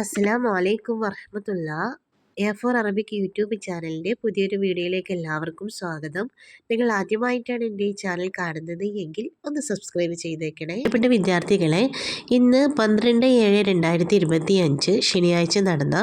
അസ്സലാമു അലൈക്കും വറഹമത്തുള്ള. എ ഫോർ അറബിക് യൂട്യൂബ് ചാനലിന്റെ പുതിയൊരു വീഡിയോയിലേക്ക് എല്ലാവർക്കും സ്വാഗതം. നിങ്ങൾ ആദ്യമായിട്ടാണ് എന്റെ ഈ ചാനൽ കാണുന്നത് എങ്കിൽ ഒന്ന് സബ്സ്ക്രൈബ് ചെയ്തേക്കണേ. ഇപ്പോഴത്തെ വിദ്യാർത്ഥികളെ ഇന്ന് പന്ത്രണ്ട് ഏഴ് രണ്ടായിരത്തി ഇരുപത്തി അഞ്ച് ശനിയാഴ്ച നടന്ന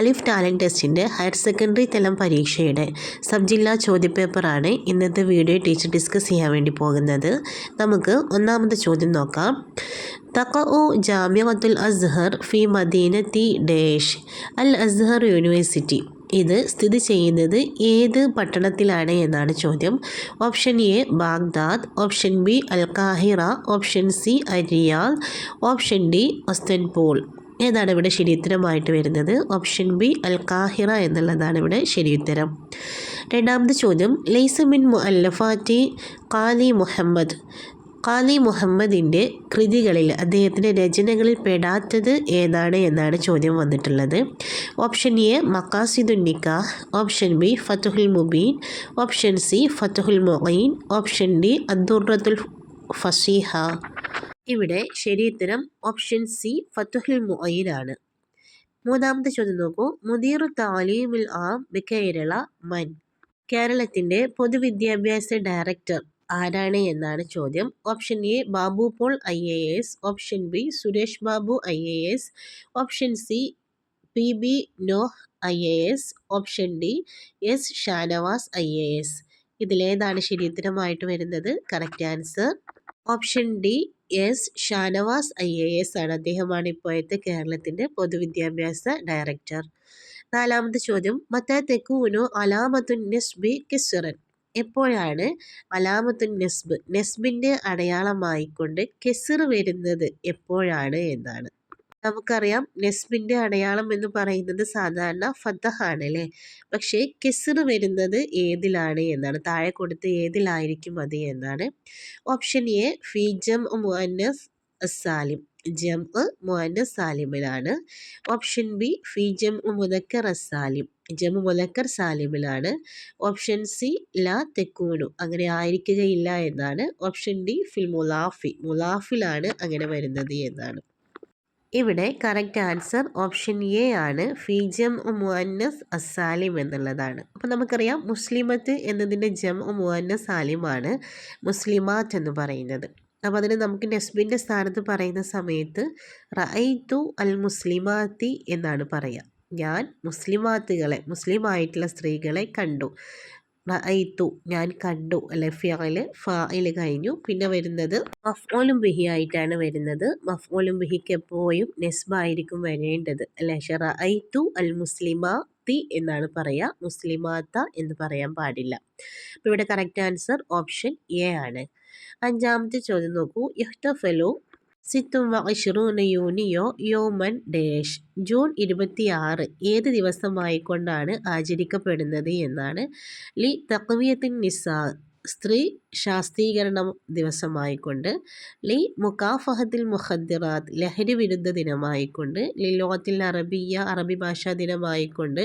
അലിഫ് ടാലന്റ് ടെസ്റ്റിന്റെ ഹയർ സെക്കൻഡറി തലം പരീക്ഷയുടെ സബ് ജില്ലാ ചോദ്യപേപ്പറാണ് ഇന്നത്തെ വീഡിയോ ടീച്ചർ ഡിസ്കസ് ചെയ്യാൻ വേണ്ടി പോകുന്നത്. നമുക്ക് ഒന്നാമത്തെ ചോദ്യം നോക്കാം. തഖഉ ജാമിഅത്തുൽ അസ്ഹർ ഫി മദീനത്തി ഡേഷ് അൽ അസ്ഹർ യൂണിവേഴ്സിറ്റി. ഇത് സ്ഥിതി ചെയ്യുന്നത് ഏത് പട്ടണത്തിലാണ് എന്നാണ് ചോദ്യം. Option A Baghdad. Option B Al കാഹിറ option C അരിയാൽ. Option D Istanbul. ഏതാണ് ഇവിടെ ശരിയുത്തരമായിട്ട് വരുന്നത്? ഓപ്ഷൻ ബി അൽ കാഹിറ എന്നുള്ളതാണ് ഇവിടെ ശരിയുത്തരം. രണ്ടാമത്തെ ചോദ്യം ലൈസമിൻ മുഅല്ലഫാറ്റി ഖാലി മുഹമ്മദ്. ഖാലി മുഹമ്മദിന്റെ കൃതികളിൽ അദ്ദേഹത്തിന്റെ രചനകളിൽ പെടാത്തത് ഏതാണ് എന്നാണ് ചോദ്യം വന്നിട്ടുള്ളത്. ഓപ്ഷൻ എ മക്കാസിദുൻ നിക്കാഹ്. ഓപ്ഷൻ ബി ഫത്തുഹുൽ മുബീൻ. ഓപ്ഷൻ സി ഫത്തുഹുൽ മൊഹീൻ ഓപ്ഷൻ ഡി അദ്ദുറത്തുൽ ഫസീഹ. ഇവിടെ ശരിയുത്തരം ഓപ്ഷൻ സി ഫത്തുഹുൽ ആണ്. മൂന്നാമത്തെ ചോദ്യം നോക്കൂ. മുദീർ താലീമുൽ ആം കേരള മൻ. കേരളത്തിന്റെ പൊതുവിദ്യാഭ്യാസ ഡയറക്ടർ ആരാണ് എന്നാണ് ചോദ്യം. Option A Babu Paul I A S. Option B Suresh Babu I A S. Option C P B Nooh I A S. Option D S Shanavas I A S. ഇതിലേതാണ് ശരിയുത്തരമായിട്ട് വരുന്നത്. Correct answer option D S Shanavas I A S ആണ് അദ്ദേഹമാണ് ഇപ്പോഴത്തെ കേരളത്തിന്റെ പൊതുവിദ്യാഭ്യാസ director നാലാമത്തെ ചോദ്യം. മത്ത തെക്കൂനു അലാമത്തുൻ നെസ്ബി കിസ്റൻ? എപ്പോഴാണ് അലാമത്തുൻ നെസ്ബ് നെസ്ബിന്റെ അടയാളമായിക്കൊണ്ട് കെസിർ വരുന്നത് എപ്പോഴാണ് എന്നാണ്. നമുക്കറിയാം നെസ്ബിന്റെ അടയാളം എന്ന് പറയുന്നത് സാധാരണ ഫത്തഹാണ് അല്ലേ പക്ഷേ കെസിർ വരുന്നത് ഏതിലാണ് എന്നാണ് താഴെ കൊടുത്ത് ഏതിലായിരിക്കും അത് എന്നാണ്. ഓപ്ഷൻ എ ഫീജം മുഅന്നസ് അസാലിം ജം മുഅന്നസ് സാലിമിലാണ്. ഓപ്ഷൻ ബി ഫി ജം മുദക്കർ അസാലിം ജം മുലക്കർ സാലിമിലാണ്. ഓപ്ഷൻ സി ലാ തെക്കൂനു. അങ്ങനെ ആയിരിക്കുകയില്ല എന്നാണ്. ഓപ്ഷൻ ഡി ഫിൽ മുലാഫി. മുലാഫിലാണ് അങ്ങനെ വരുന്നത് എന്നാണ്. ഇവിടെ കറക്റ്റ് ആൻസർ ഓപ്ഷൻ എ ആണ്. ഫീജം മുഅന്നസ് അസാലിം എന്നുള്ളതാണ്. അപ്പോൾ നമുക്കറിയാം മുസ്ലിമത്ത് എന്നതിന്റെ ജം മുഅന്നസ് സാലിമാണ് മുസ്ലിമാത്ത് എന്ന് പറയുന്നത്. അപ്പോൾ അതിന് നമുക്ക് നെസ്ബിന്റെ സ്ഥാനത്ത് പറയുന്ന സമയത്ത് റൈത്തു അൽ മുസ്ലിമാത്തി എന്നാണ് പറയുക ഞാൻ മുസ്ലിമാത്തുകളെ മുസ്ലിമായിട്ടുള്ള സ്ത്രീകളെ കണ്ടു. റൈത്തു ഞാൻ കണ്ടു അല്ലെ ഫിയാൽ ഫായിൽ കഴിഞ്ഞു. പിന്നെ വരുന്നത് മഫ്മോലും ബിഹി ആയിട്ടാണ് വരുന്നത്. മഫ്മോലും ബിഹിക്ക് എപ്പോഴും നെസ്ബായിരിക്കും വരേണ്ടത് അല്ലെ? റൈത്തു അൽ മുസ്ലിമാത്തി എന്നാണ് പറയുക മുസ്ലിമാത്ത എന്ന് പറയാൻ പാടില്ല. അപ്പോൾ ഇവിടെ കറക്റ്റ് ആൻസർ ഓപ്ഷൻ എ ആണ്. അഞ്ചാമത്തെ ചോദ്യം നോക്കൂ. ഇഹ്തഫലു സിത്തും വഇഷ്റൂന യൂനിയോ യോമൻ ഡേഷ്. ജൂൺ ഇരുപത്തിയാറ് ഏത് ദിവസമായിക്കൊണ്ടാണ് ആചരിക്കപ്പെടുന്നത് എന്നാണ്. ലി തക്വിയത്തിൻ നിസാ സ്ത്രീ ശാസ്ത്രീകരണം ദിവസമായിക്കൊണ്ട്. ലി മുക്കാഫഹത്തിൽ മുഹദ്ദിറാത്ത് ലഹരി വിരുദ്ധ ദിനമായിക്കൊണ്ട്. ലി ലോകത്തിൽ അറബിയ അറബി ഭാഷാ ദിനമായിക്കൊണ്ട്.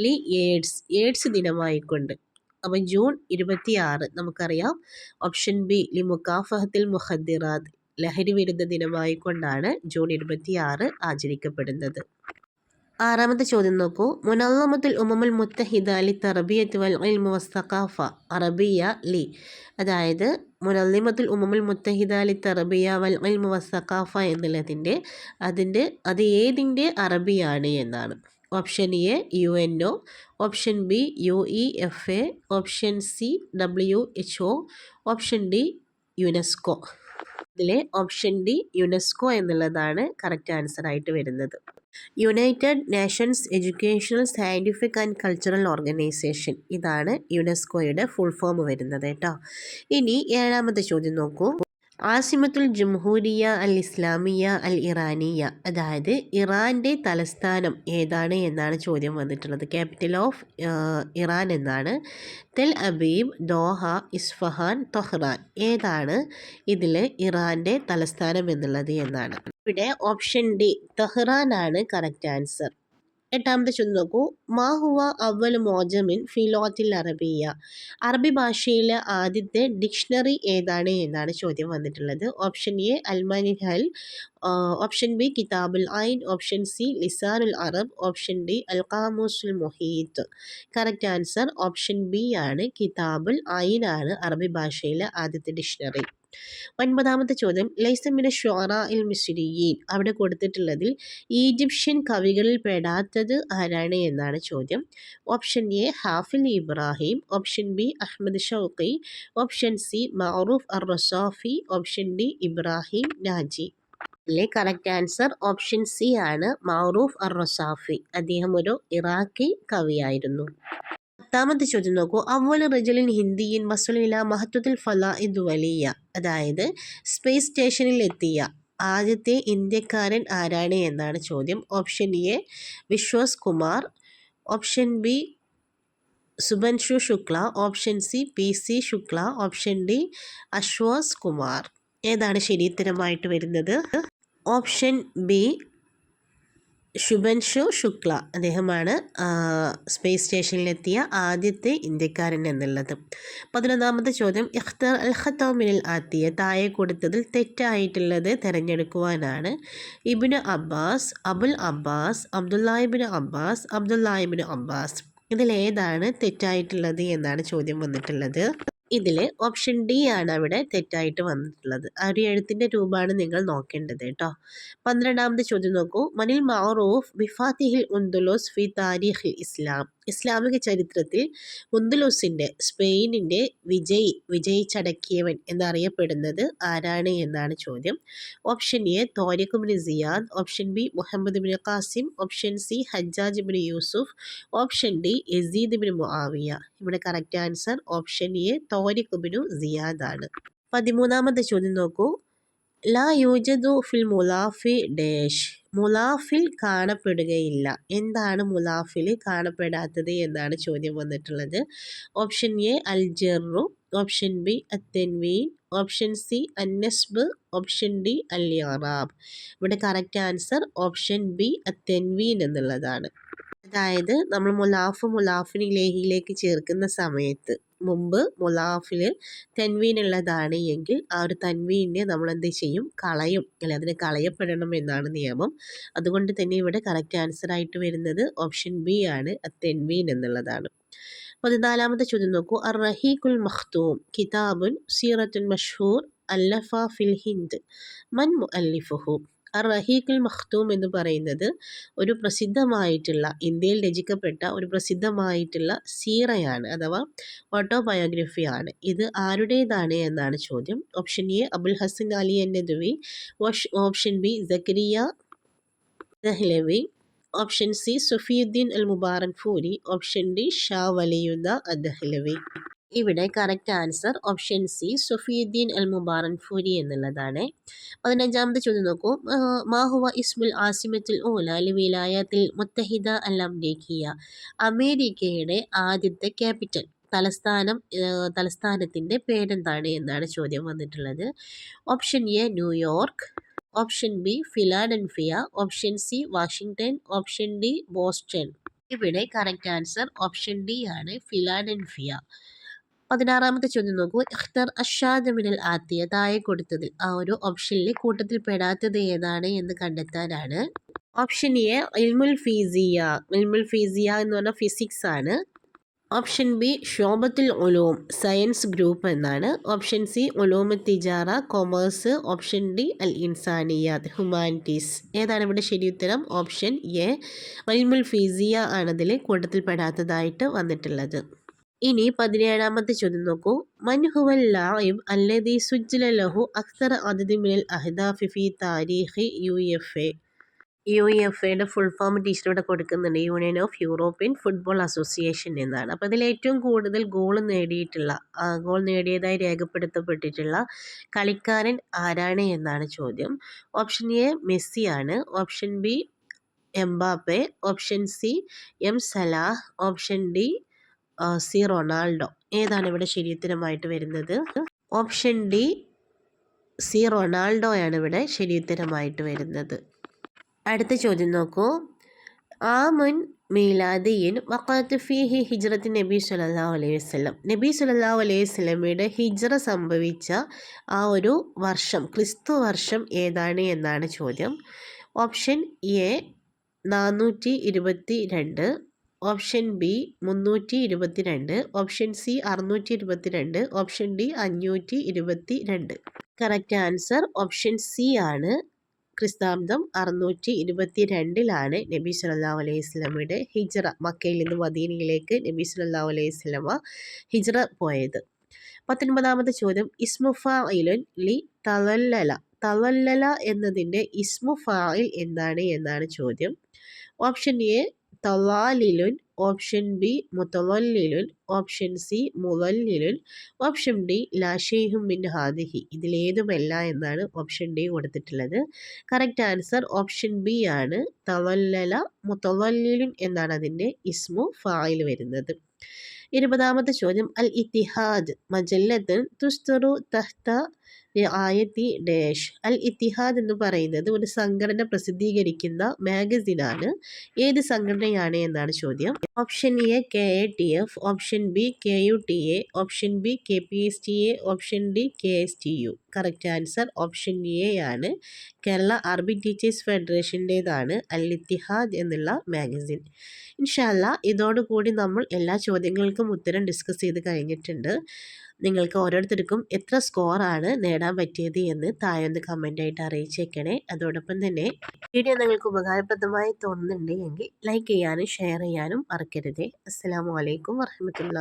ലി എയ്ഡ്സ് എയ്ഡ്സ് ദിനമായിക്കൊണ്ട്. അപ്പം ജൂൺ ഇരുപത്തി ആറ് നമുക്കറിയാം ഓപ്ഷൻ ബി ലി മുക്കാഫഹത്തിൽ മുഹദ്ദിറാദ് ലഹരി വിരുദ്ധ ദിനമായിക്കൊണ്ടാണ് ജൂൺ ഇരുപത്തി ആറ് ആചരിക്കപ്പെടുന്നത്. ആറാമത്തെ ചോദ്യം നോക്കൂ. മുനല്ലമത്തുൽ ഉമമുൽ മുത്തഹിദ അലി തറബിയത്ത് വൽ ഇൽമു വസ്തഖാഫ അറബിയ ലി. അതായത് മുനല്ലിമത്തുൽ ഉമമുൽ മുത്തഹിദ അലി തറബിയ വൽ ഇൽമു വസ്തഖാഫ എന്നുള്ളതിന്റെ അതിന്റെ അത് ഏതിന്റെ അറബിയാണ് എന്നാണ്. Option A U N O. Option B U E F A. Option C W H O. Option D UNESCO. ഇതിലെ ഓപ്ഷൻ ഡി യുനെസ്കോ എന്നുള്ളതാണ് കറക്റ്റ് ആൻസർ ആയിട്ട് വരുന്നത്. United Nations Educational Scientific and Cultural Organization. ഇതാണ് യുനെസ്കോയുടെ full form വരുന്നത് കേട്ടോ. ഇനി ഏഴാമത്തെ ചോദ്യം നോക്കൂ. ആസിമത്തുൽ ജംഹൂരിയ അൽ ഇസ്ലാമിയ അൽ ഇറാനിയ അതായത് ഇറാന്റെ തലസ്ഥാനം ഏതാണ് എന്നാണ് ചോദ്യം വന്നിട്ടുള്ളത്. ക്യാപിറ്റൽ ഓഫ് ഇറാൻ എന്നാണ്. Tel Aviv Doha Isfahan Tehran ഏതാണ് ഇതിൽ ഇറാന്റെ തലസ്ഥാനം എന്നുള്ളത് എന്നാണ്. ഇവിടെ ഓപ്ഷൻ ഡി തെഹ്റാനാണ് കറക്റ്റ് ആൻസർ എട്ടാമത്തെ ചോദ്യം നോക്കൂ. മാഹുവ അവൽ മോജമിൻ ഫിലോത്തിൽ അറബിയ. അറബി ഭാഷയിലെ ആദ്യത്തെ ഡിക്ഷണറി ഏതാണ് എന്നാണ് ചോദ്യം വന്നിട്ടുള്ളത്. ഓപ്ഷൻ എ അൽമാനിഹൽ ഓപ്ഷൻ ബി കിതാബുൽ ഐൻ ഓപ്ഷൻ സി ലിസാനുൽ അറബ് ഓപ്ഷൻ ഡി അൽ കാമൂസുൽ മൊഹീത്ത്. കറക്റ്റ് ആൻസർ ഓപ്ഷൻ ബി ആണ് കിതാബുൽ ഐൻ ആണ് അറബി ഭാഷയിലെ ആദ്യത്തെ ഡിക്ഷണറി. ഒൻപതാമത്തെ ചോദ്യം. ലൈസമിന ഷോറ ഇൽ മിസ്രിയീൻ. അവിടെ കൊടുത്തിട്ടുള്ളതിൽ ഈജിപ്ഷ്യൻ കവികളിൽ പെടാത്തത് ആരാണ് എന്നാണ് ചോദ്യം. Option A Hafiz Ibrahim. Option B Ahmed Shawqi option C Maruf ar Rusafi option D Ibrahim Naji ലെ കറക്റ്റ് ആൻസർ ഓപ്ഷൻ സി ആണ് മാറൂഫ് അർ റസാഫി അദ്ദേഹം ഒരു ഇറാഖി കവിയായിരുന്നു. പത്താമത്തെ ചോദ്യം നോക്കൂ. അവൽ റജലിൻ ഹിന്ദിയിൻ വസുലില മഹത്വത്തിൽ ഫല ഇത് വലിയ. അതായത് സ്പേസ് സ്റ്റേഷനിൽ എത്തിയ ആദ്യത്തെ ഇന്ത്യക്കാരൻ ആരാണ് എന്നാണ് ചോദ്യം. Option A Vishwas Kumar option B Shubhanshu Shukla option C P C Shukla option D Ashwas Kumar. ഏതാണ് ശരിയുത്തരമായിട്ട് വരുന്നത്? ഓപ്ഷൻ ബി ശുഭൻഷു ശുക്ല അദ്ദേഹമാണ് സ്പേസ് സ്റ്റേഷനിലെത്തിയ ആദ്യത്തെ ഇന്ത്യക്കാരൻ എന്നുള്ളത്. പതിനൊന്നാമത്തെ ചോദ്യം ഇഖ്തർ അൽ ഖത്തോമിനിൽ ആത്തിയ താഴെ കൊടുത്തതിൽ തെറ്റായിട്ടുള്ളത് തിരഞ്ഞെടുക്കുവാനാണ് Ibn Abbas Abul Abbas Abdullah ibn Abbas Abdullah ibn Abbas. ഇതിലേതാണ് തെറ്റായിട്ടുള്ളത് എന്നാണ് ചോദ്യം വന്നിട്ടുള്ളത്. ഇതിൽ ഓപ്ഷൻ ഡി ആണ് അവിടെ തെറ്റായിട്ട് വന്നിട്ടുള്ളത്. ആ ഒരു എഴുത്തിന്റെ രൂപമാണ് നിങ്ങൾ നോക്കേണ്ടത് കേട്ടോ. പന്ത്രണ്ടാമത്തെ ചോദ്യം നോക്കൂ. മനിൽ മാറൂഫ് ബിഫാത്തിഹിൽ ഉന്ദുലോസ് ഫി താരിഖിൽ ഇസ്ലാം. ഇസ്ലാമിക ചരിത്രത്തിൽ ഉന്ദുലോസിന്റെ സ്പെയിനിന്റെ വിജയ് വിജയിച്ചടക്കിയവൻ എന്നറിയപ്പെടുന്നത് ആരാണ് എന്നാണ് ചോദ്യം. Option A Tariq bin Ziyad. Option B Muhammad bin Qasim. Option C Hajjaj bin Yusuf. Option D Yazid bin Muawiya. ഇവിടെ കറക്റ്റ് ആൻസർ ഓപ്ഷൻ എ ബിനു സിയാദാണ്. പതിമൂന്നാമത്തെ ചോദ്യം നോക്കൂ. ലാ യൂജദു ഫിൽ മുലാഫി ഡേഷ്. മുലാഫിൽ കാണപ്പെടുകയില്ല. എന്താണ് മുലാഫിൽ കാണപ്പെടാത്തത് എന്നാണ് ചോദ്യം വന്നിട്ടുള്ളത്. ഓപ്ഷൻ എ അൽ ജെറു ഓപ്ഷൻ ബി അത്തൻവീൻ. ഓപ്ഷൻ സി അന്നസ്ബ്. ഓപ്ഷൻ ഡി അൽ ഇവിടെ കറക്റ്റ് ആൻസർ ഓപ്ഷൻ ബി അത്തൻവീൻ എന്നുള്ളതാണ്. അതായത് നമ്മൾ മുലാഫ് മുലാഫിന് ലേഹിയിലേക്ക് ചേർക്കുന്ന സമയത്ത് മുമ്പ് മുലാഫിൽ തൻവീൻ ഉള്ളതാണ് എങ്കിൽ ആ ഒരു തൻവീനെ നമ്മൾ എന്ത് ചെയ്യും? കളയും. അല്ലെ അതിന് കളയപ്പെടണം എന്നാണ് നിയമം. അതുകൊണ്ട് തന്നെ ഇവിടെ കറക്റ്റ് ആൻസർ ആയിട്ട് വരുന്നത് ഓപ്ഷൻ ബി ആണ് തെൻവീൻ എന്നുള്ളതാണ്. പതിനാലാമത്തെ ചോദ്യം നോക്കൂ. അർ റഹീഖുൽ മഖ്തൂം കിതാബുൻ സീറത്തുൽ മഷൂർ അല്ലഫ ഫിൽ ഹിന്ദ് മൻ മുഅല്ലിഫുഹു. റഹീഖുൽ മഖ്തൂം എന്ന് പറയുന്നത് ഒരു പ്രസിദ്ധമായിട്ടുള്ള ഇന്ത്യയിൽ രചിക്കപ്പെട്ട ഒരു പ്രസിദ്ധമായിട്ടുള്ള സീറയാണ് അഥവാ ഓട്ടോബയോഗ്രഫിയാണ് ഇത് ആരുടേതാണ് എന്നാണ് ചോദ്യം. Option A Abul Hasan Ali Nadwi option B Zakariya Dehlavi. Option C Safiuddin al Mubarakpuri. Option D Shah Waliullah Dehlavi ഇവിടെ correct answer option C Safiuddin al Mubarakpuri എന്നുള്ളതാണ്. പതിനഞ്ചാമത്തെ ചോദ്യം നോക്കൂ. മാഹുവ ഇസ്മുൽ ആസിമത്തിൽ ഓല വിലായത്തിൽ മുത്തഹിദ അൽ അംരീക്കിയ അമേരിക്കയുടെ ആദ്യത്തെ ക്യാപിറ്റൽ. തലസ്ഥാനം തലസ്ഥാനത്തിന്റെ പേരെന്താണ് എന്നാണ് ചോദ്യം വന്നിട്ടുള്ളത്. Option A New York option B Philadelphia option C Washington option D Boston ഇവിടെ കറക്റ്റ് ആൻസർ ഓപ്ഷൻ ഡി ആണ് ഫിലാഡൽഫിയ പതിനാറാമത്തെ ചോദ്യം നോക്കൂ. ഇഖ്തർ അഷാദ് മിനൽ ആത്തിയ താഴെ കൊടുത്തതിൽ. ആ ഒരു ഓപ്ഷനിൽ കൂട്ടത്തിൽ പെടാത്തത് ഏതാണ് എന്ന് കണ്ടെത്താനാണ്. Option A ഇൽമുൽ ഫീസിയ. ഇൽമുൽ ഫീസിയ എന്ന് പറഞ്ഞാൽ ഫിസിക്സ് ആണ്. ഓപ്ഷൻ ബി ഷോബത്തിൽ ഒലോം സയൻസ് ഗ്രൂപ്പ് എന്നാണ്. ഓപ്ഷൻ സി ഒലോമ തിജാറ കൊമേഴ്സ് ഓപ്ഷൻ ഡി അൽ ഇൻസാനിയാത്ത് ഹ്യൂമാനിറ്റീസ് ഏതാണ് ഇവിടെ ശരി ഉത്തരം? ഓപ്ഷൻ എ ഇൽമുൽ ഫീസിയ ആണതിൽ കൂട്ടത്തിൽ പെടാത്തതായിട്ട് വന്നിട്ടുള്ളത്. ഇനി പതിനേഴാമത്തെ ചോദ്യം നോക്കൂ. മൻഹുവൽ ലായിബ് സുജ്ജല ലഹു അക്തർ അതിഥി മിനൽ അഹ്ദാഫി ഫി താരീഖി U F A U F എയുടെ ഫുൾ ഫോം ടീച്ചർ ഇവിടെ കൊടുക്കുന്നുണ്ട്. Union of European Football Association എന്നാണ്. അപ്പോൾ ഇതിൽ ഏറ്റവും കൂടുതൽ ഗോൾ നേടിയിട്ടുള്ള ഗോൾ നേടിയതായി രേഖപ്പെടുത്തപ്പെട്ടിട്ടുള്ള കളിക്കാരൻ ആരാണ് എന്നാണ് ചോദ്യം. ഓപ്ഷൻ എ മെസ്സി ആണ്. Option B Mbappe. Option C M Salah. Option D C Ronaldo. ഏതാണ് ഇവിടെ ശരിയുത്തരമായിട്ട് വരുന്നത്? ഓപ്ഷൻ ഡി സി റൊണാൾഡോയാണ് ഇവിടെ ശരിയുത്തരമായിട്ട് വരുന്നത്. അടുത്ത ചോദ്യം നോക്കൂ. ആ ആമുൻ മീലാദിയിൻ വഖാത്ത് ഫീഹി ഹിജ്റത്ത് നബി സല്ലല്ലാഹു അലൈഹി വസ്ലം നബി സല്ലല്ലാഹു അലൈഹി വസ്ലമയുടെ ഹിജ്റ സംഭവിച്ച ആ ഒരു വർഷം ക്രിസ്തു വർഷം ഏതാണ് എന്നാണ് ചോദ്യം. ഓപ്ഷൻ എ നാനൂറ്റി ഇരുപത്തി രണ്ട് ഓപ്ഷൻ ബി മുന്നൂറ്റി ഇരുപത്തി രണ്ട് ഓപ്ഷൻ സി അറുന്നൂറ്റി ഇരുപത്തി രണ്ട് ഓപ്ഷൻ ഡി അഞ്ഞൂറ്റി ഇരുപത്തി രണ്ട് കറക്റ്റ് ആൻസർ ഓപ്ഷൻ സി ആണ്. ക്രിസ്താബ്ദം അറുന്നൂറ്റി ഇരുപത്തി രണ്ടിലാണ് നബി സല്ലാ അലൈഹി സ്വലമയുടെ ഹിജ്റ മക്കയിൽ നിന്ന് മദീനയിലേക്ക് നബി സല്ലാ അലൈഹി സ്വലമ ഹിജ്റ പോയത്. പത്തൊൻപതാമത്തെ ചോദ്യം. ഇസ്മു ഫായിലുൻ ലി തവല്ലല തവല്ലല എന്നതിന്റെ ഇസ്മു ഫായിൽ എന്താണ് എന്നാണ് ചോദ്യം. ഓപ്ഷൻ എ തവാലിലുൻ ഓപ്ഷൻ ബി മുത്തവല്ലിലുൻ ഓപ്ഷൻ സി മുവല്ലിലുൻ ഓപ്ഷൻ ഡി ലാഷേഹും മിൻ ഹാദിഹി. ഇതിലേതുമല്ല എന്നാണ് ഓപ്ഷൻ ഡി കൊടുത്തിട്ടുള്ളത്. കറക്റ്റ് ആൻസർ ഓപ്ഷൻ ബി ആണ്. തവല്ലല മുത്തവല്ലിലുൻ എന്നാണ് അതിന്റെ ഇസ്മു ഫായിൽ വരുന്നത്. ഇരുപതാമത്തെ ചോദ്യം. അൽ ഇത്തിഹാദ് മജല്ലത്ത് തുസ്തറു തഹ്ത ആയത്തി ഡേഷ് അൽ ഇത്തിഹാദ് എന്ന് പറയുന്നത് ഒരു സംഘടന പ്രസിദ്ധീകരിക്കുന്ന മാഗസിനാണ്. ഏത് സംഘടനയാണ് എന്നാണ് ചോദ്യം. Option A K A T F. Option B K U T A. Option B K P S T A. Option D K S T U. Correct answer option A ആണ്. കേരള അറബി ടീച്ചേഴ്സ് ഫെഡറേഷന്റേതാണ് അൽ ഇത്തിഹാദ് എന്നുള്ള magazine. ഇൻഷാല്ല ഇതോടുകൂടി നമ്മൾ എല്ലാ ചോദ്യങ്ങൾക്കും ഉത്തരം discuss ചെയ്ത് കഴിഞ്ഞിട്ടുണ്ട്. നിങ്ങൾക്ക് ഓരോരുത്തർക്കും എത്ര സ്കോറാണ് നേടാൻ പറ്റിയത് എന്ന് താഴെ കമന്റായിട്ട് അറിയിച്ചേക്കണേ. അതോടൊപ്പം തന്നെ വീഡിയോ നിങ്ങൾക്ക് ഉപകാരപ്രദമായി തോന്നുന്നുണ്ടെങ്കിൽ ലൈക്ക് ചെയ്യാനും ഷെയർ ചെയ്യാനും മറക്കരുതേ. അസ്സാം വലൈക്കും വർഹമത്തുള്ള